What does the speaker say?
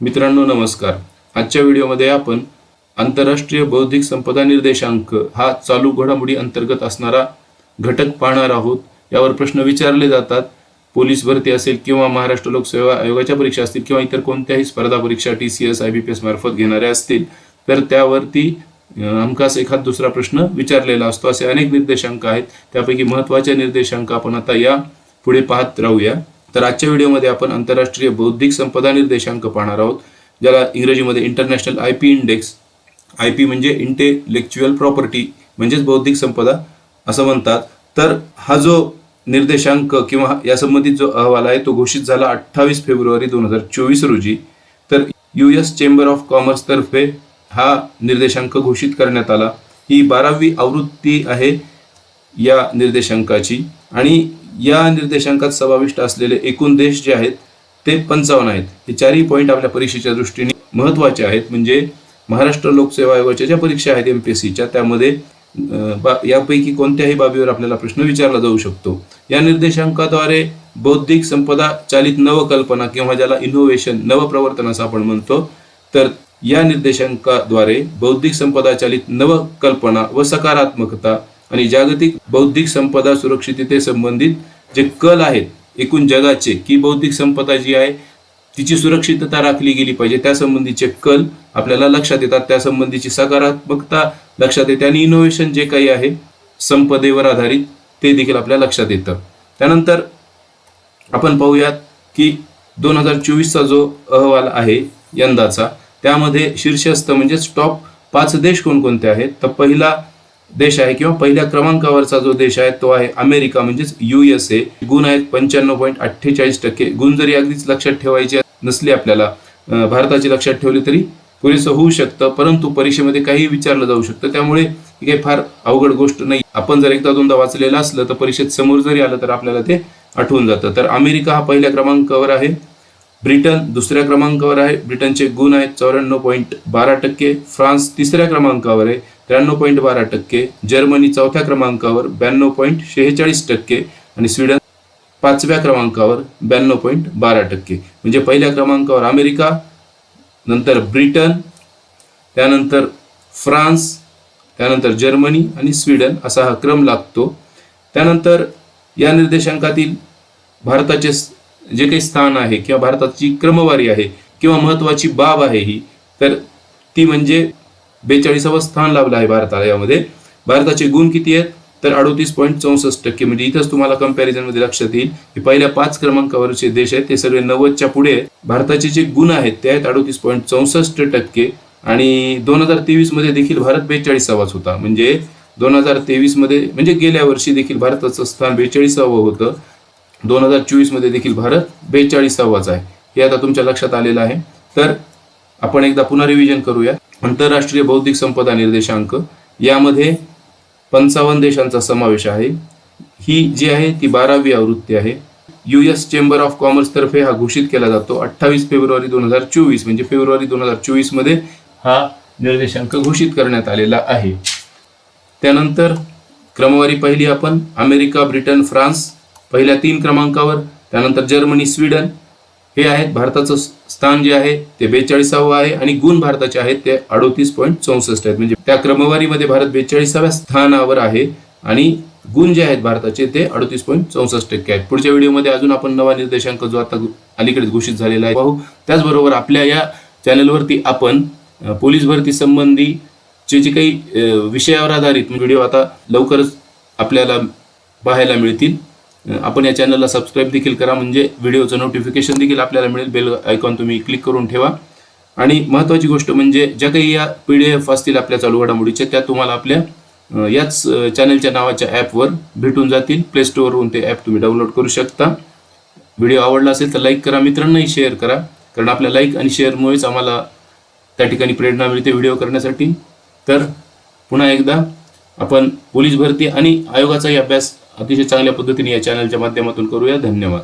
मित्रांनो नमस्कार. आजच्या व्हिडिओमध्ये आपण आंतरराष्ट्रीय बौद्धिक संपदा निर्देशांक हा चालू घडामोडी अंतर्गत असणारा घटक पाहणार आहोत. यावर प्रश्न विचारले जातात. पोलीस भरती असेल किंवा महाराष्ट्र लोकसेवा आयोगाच्या परीक्षा असतील किंवा इतर कोणत्याही स्पर्धा परीक्षा T C S I B P S मार्फत घेणाऱ्या असतील तर त्यावरती अं, हमखास एखाद दुसरा प्रश्न विचारलेला असतो. असे अनेक निर्देशांक आहेत. त्यापैकी महत्त्वाचे निर्देशांक आपण आता या पुढे पाहत राहूया. तर आजच्या व्हिडिओमध्ये आपण आंतरराष्ट्रीय बौद्धिक संपदा निर्देशांक पाहणार आहोत ज्याला इंग्रजीमध्ये international I P index I P म्हणजे इंटेलेक्च्युअल प्रॉपर्टी म्हणजेच बौद्धिक संपदा असं म्हणतात. तर हा जो निर्देशांक किंवा या संबंधित जो अहवाल आहे तो घोषित झाला अठ्ठावीस फेब्रुवारी दोन हजार चोवीस रोजी. तर U S chamber of commerce तर्फे हा निर्देशांक घोषित करण्यात आला. ही बारावी आवृत्ती आहे. या निर्देशांकाची. आणि या निर्देशांकात समाविष्ट असलेले एकूण देश जे आहेत ते पंचावन्न आहेत. हे चारही पॉईंट आपल्या परीक्षेच्या दृष्टीने महत्त्वाचे आहेत. म्हणजे महाराष्ट्र लोकसेवा आयोगाच्या ज्या परीक्षा आहेत एम पी एस सीच्या त्यामध्ये बा यापैकी कोणत्याही बाबीवर आपल्याला प्रश्न विचारला जाऊ शकतो. या निर्देशांकाद्वारे बौद्धिक संपदा चालित नवकल्पना किंवा ज्याला इनोव्हेशन नवप्रवर्तन असं आपण म्हणतो तर या निर्देशांकाद्वारे बौद्धिक संपदा चालित नवकल्पना व सकारात्मकता आणि जागतिक बौद्धिक संपदा सुरक्षितते संबंधित जे कल आहेत एकूण जगाचे की बौद्धिक संपदा जी आहे तिची सुरक्षितता राखली गेली पाहिजे. त्यासंबंधीचे कल आपल्याला लक्षात येतात. त्यासंबंधीची सकारात्मकता लक्षात येते आणि इनोव्हेशन जे काही आहे संपदेवर आधारित ते देखील आपल्या लक्षात येतं. त्यानंतर आपण पाहूयात की दोन हजार चोवीसचा जो अहवाल आहे यंदाचा त्यामध्ये शीर्षस्थ म्हणजेच टॉप पाच देश कोणकोणते आहेत? तर पहिला देश आहे किंवा पहिल्या क्रमांकावरचा जो देश आहे तो आहे अमेरिका म्हणजेच युएसए गुण आहेत पंच्याण्णव पॉईंट अठ्ठेचाळीस टक्के. गुण जरी अगदीच लक्षात ठेवायचे नसले आपल्याला भारताची लक्षात ठेवली तरी पुरेसं होऊ शकतं परंतु परीक्षेमध्ये काही विचारलं जाऊ शकतं. त्यामुळे ही काही फार अवघड गोष्ट नाही. आपण जर एकदा दोनदा वाचलेलं असलं तर परीक्षेत समोर जरी आलं तर आपल्याला ते आठवून जातं. तर अमेरिका हा पहिल्या क्रमांकावर आहे. ब्रिटन दुसऱ्या क्रमांकावर आहे. ब्रिटनचे गुण आहेत चौऱ्याण्णव पॉईंट बारा टक्के. फ्रान्स तिसऱ्या क्रमांकावर आहे. त्र्याण्णव पॉईंट बारा टक्के. जर्मनी चौथ्या क्रमांकावर ब्याण्णव पॉईंट शेहेचाळीस टक्के. आणि स्वीडन पाचव्या क्रमांकावर ब्याण्णव पॉईंट बारा टक्के. म्हणजे पहिल्या क्रमांकावर अमेरिका नंतर ब्रिटन त्यानंतर फ्रान्स त्यानंतर जर्मनी आणि स्वीडन असा हा क्रम लागतो. त्यानंतर या निर्देशांकातील भारताचे जे काही स्थान आहे किंवा भारताची क्रमवारी आहे किंवा महत्वाची बाब आहे ही तर ती म्हणजे बेचाळीसावं स्थान लाभलं आहे भारताला यामध्ये भारताचे गुण किती आहेत? तर अडोतीस पॉईंट चौसष्ट टक्के. म्हणजे इथंच तुम्हाला कम्पॅरिझनमध्ये लक्षात येईल की पहिल्या पाच क्रमांकावरचे देश आहेत ते सगळे नव्वदच्या पुढे आहेत. भारताचे जे गुण आहेत ते आहेत अडोतीस पॉईंट चौसष्ट टक्के. आणि दोन हजार तेवीसमध्ये देखील भारत बेचाळीसावाच होता. म्हणजे दोन हजार तेवीसमध्ये म्हणजे गेल्या वर्षी देखील भारताचं स्थान बेचाळीसावं होतं. दोन हजार चोवीसमध्ये देखील भारत बेचाळीसावाच आहे. हे आता तुमच्या लक्षात आलेलं आहे. तर आपण एकदा पुन्हा रिव्हिजन करूया. आंतरराष्ट्रीय बौद्धिक संपदा निर्देशांक. यामध्ये पंचावन्न देशांचा समावेश आहे. ही जी आहे ती बारावी आवृत्ती आहे. यू एस चेंबर ऑफ कॉमर्सतर्फे हा घोषित केला जातो. अठ्ठावीस फेब्रुवारी दोन हजार चोवीस म्हणजे फेब्रुवारी दोन हजार चोवीसमध्ये हा निर्देशांक घोषित करण्यात आलेला आहे. त्यानंतर क्रमवारी पहिली आपण अमेरिका ब्रिटन फ्रान्स पहिल्या तीन क्रमांकावर त्यानंतर जर्मनी स्वीडन हे आहेत. भारताचं स्थान जे आहे ते बेचाळीसावं आहे आणि गुण भारताचे आहेत ते अडोतीस पॉईंट चौसष्ट आहेत. म्हणजे त्या क्रमवारीमध्ये भारत बेचाळीसाव्या स्थानावर आहे आणि गुण जे आहेत भारताचे ते अडोतीस पॉईंट चौसष्ट टक्के आहेत. पुढच्या व्हिडिओमध्ये अजून आपण नवा निर्देशांक जो आता अलीकडे घोषित झालेला आहे पाहू. त्याचबरोबर आपल्या या चॅनलवरती आपण पोलीस भरती संबंधी जे जे काही विषयावर आधारित म्हणजे व्हिडिओ आता लवकरच आपल्याला पाहायला मिळतील. आपण या चॅनलला सबस्क्राईब देखील करा म्हणजे व्हिडिओचं नोटिफिकेशन देखील आपल्याला मिळेल. बेल आयकॉन तुम्ही क्लिक करून ठेवा. आणि महत्त्वाची गोष्ट म्हणजे ज्या काही या पी डी एफ असतील आपल्या चालू घडामोडीच्या त्या तुम्हाला आपल्या याच चॅनलच्या नावाच्या ॲपवर भेटून जातील. प्ले स्टोअरवरून ते ॲप तुम्ही डाउनलोड करू शकता. व्हिडिओ आवडला असेल तर लाईक करा मित्रांनाही शेअर करा. कारण आपल्या लाईक आणि शेअरमुळेच आम्हाला त्या ठिकाणी प्रेरणा मिळते व्हिडिओ करण्यासाठी. तर पुन्हा एकदा आपण पोलीस भरती आणि आयोगाचाही अभ्यास अतिशय चांगल्या पद्धतीने या चॅनलच्या माध्यमातून करूया. धन्यवाद.